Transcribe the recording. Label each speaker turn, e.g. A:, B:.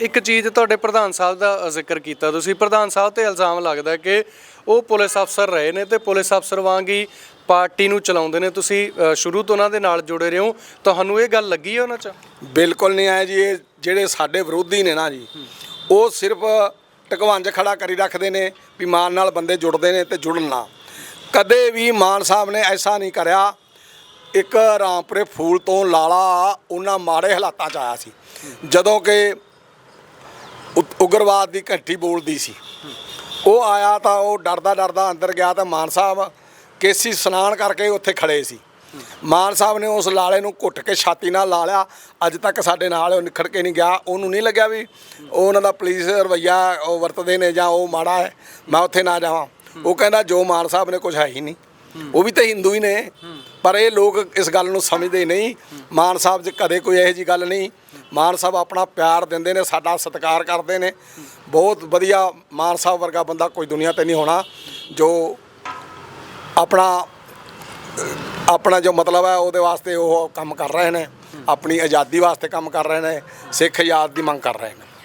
A: ਇੱਕ ਚੀਜ਼ ਤੁਹਾਡੇ ਪ੍ਰਧਾਨ ਸਾਹਿਬ ਦਾ ਜ਼ਿਕਰ ਕੀਤਾ। ਤੁਸੀਂ ਪ੍ਰਧਾਨ ਸਾਹਿਬ ਤੇ ਇਲਜ਼ਾਮ ਲੱਗਦਾ ਕਿ ਉਹ ਪੁਲਿਸ ਅਫਸਰ ਰਹੇ ਨੇ ਤੇ ਪੁਲਿਸ ਅਫਸਰ ਵਾਂਗ ਹੀ ਪਾਰਟੀ ਨੂੰ ਚਲਾਉਂਦੇ ਨੇ। ਤੁਸੀਂ ਅ, ਸ਼ੁਰੂ ਤੋਂ ਉਹਨਾਂ ਦੇ ਨਾਲ ਜੁੜੇ ਰਹੇ। ਹੋ ਤੁਹਾਨੂੰ ਇਹ ਗੱਲ ਲੱਗੀ ਹੈ ਉਹਨਾਂ 'ਚ?
B: ਬਿਲਕੁਲ ਨਹੀਂ ਆਇਆ ਜੀ। ਇਹ ਜਿਹੜੇ ਸਾਡੇ ਵਿਰੋਧੀ ਨੇ ਨਾ ਜੀ ਉਹ ਸਿਰਫ ਟਕਵੰਜ ਖੜਾ ਕਰੀ ਰੱਖਦੇ ਨੇ ਵੀ ਮਾਨ ਨਾਲ ਬੰਦੇ ਜੁੜਦੇ ਨੇ ਤੇ ਜੁੜਨ ਨਾ। ਕਦੇ ਵੀ ਮਾਨ ਸਾਹਿਬ ਨੇ ਐਸਾ ਨਹੀਂ ਕਰਿਆ ਇੱਕ ਰਾਮਪੁਰੇ ਫੂਲ ਤੋਂ ਲਾਲਾ ਉਹਨਾਂ ਮਾੜੇ ਹਾਲਾਤਾਂ 'ਚ ਆਇਆ ਸੀ। ਜਦੋਂ ਕਿ ਉਗਰਵਾਦ ਦੀ ਘੰਟੀ ਬੋਲਦੀ ਸੀ। ਉਹ ਆਇਆ ਤਾਂ ਉਹ ਡਰਦਾ ਡਰਦਾ ਅੰਦਰ ਗਿਆ ਤਾਂ ਮਾਨ ਸਾਹਿਬ ਕੇਸੀ ਸਨਾਨ ਕਰਕੇ ਉੱਥੇ ਖੜੇ ਸੀ। ਮਾਨ ਸਾਹਿਬ ਨੇ ਉਸ ਲਾਲੇ ਨੂੰ ਘੁੱਟ ਕੇ ਛਾਤੀ ਨਾਲ ਲਾ ਲਿਆ। ਅੱਜ ਤੱਕ ਸਾਡੇ ਨਾਲ ਉਹ ਨਿਖੜ ਕੇ ਨਹੀਂ ਗਿਆ। ਉਹਨੂੰ ਨਹੀਂ ਲੱਗਿਆ ਵੀ ਉਹ ਉਹਨਾਂ ਦਾ ਪੁਲਿਸ ਰਵਈਆ ਉਹ ਵਰਤਦੇ ਨੇ ਜਾਂ ਉਹ ਮਾੜਾ ਹੈ। ਮੈਂ ਉੱਥੇ ਨਾ ਜਾਵਾਂ। ਉਹ ਕਹਿੰਦਾ ਜੋ ਮਾਨ ਸਾਹਿਬ ਨੇ ਕੁਝ ਹੈ ਹੀ ਨਹੀਂ। ਉਹ ਵੀ ਤਾਂ ਹਿੰਦੂ ਹੀ ਨੇ। ਪਰ ਇਹ ਲੋਕ ਇਸ ਗੱਲ ਨੂੰ ਸਮਝਦੇ ਨਹੀਂ। ਮਾਨ ਸਾਹਿਬ 'ਚ ਕਦੇ ਕੋਈ ਇਹੋ ਜੀ ਗੱਲ ਨਹੀਂ। ਮਾਨ ਸਾਹਿਬ ਆਪਣਾ ਪਿਆਰ ਦਿੰਦੇ ਨੇ, ਸਾਡਾ ਸਤਿਕਾਰ ਕਰਦੇ ਨੇ। ਬਹੁਤ ਵਧੀਆ ਮਾਨ ਸਾਹਿਬ ਵਰਗਾ ਬੰਦਾ ਕੋਈ ਦੁਨੀਆ ਤੇ ਨਹੀਂ ਹੋਣਾ। ਜੋ ਆਪਣਾ ਆਪਣਾ ਜੋ ਮਤਲਬ ਹੈ, ਉਹਦੇ ਵਾਸਤੇ ਉਹ ਕੰਮ ਕਰ ਰਹੇ ਨੇ। ਆਪਣੀ ਆਜ਼ਾਦੀ ਵਾਸਤੇ ਕੰਮ ਕਰ ਰਹੇ ਨੇ, ਸਿੱਖ ਆਜ਼ਾਦ ਦੀ ਮੰਗ ਕਰ ਰਹੇ ਨੇ।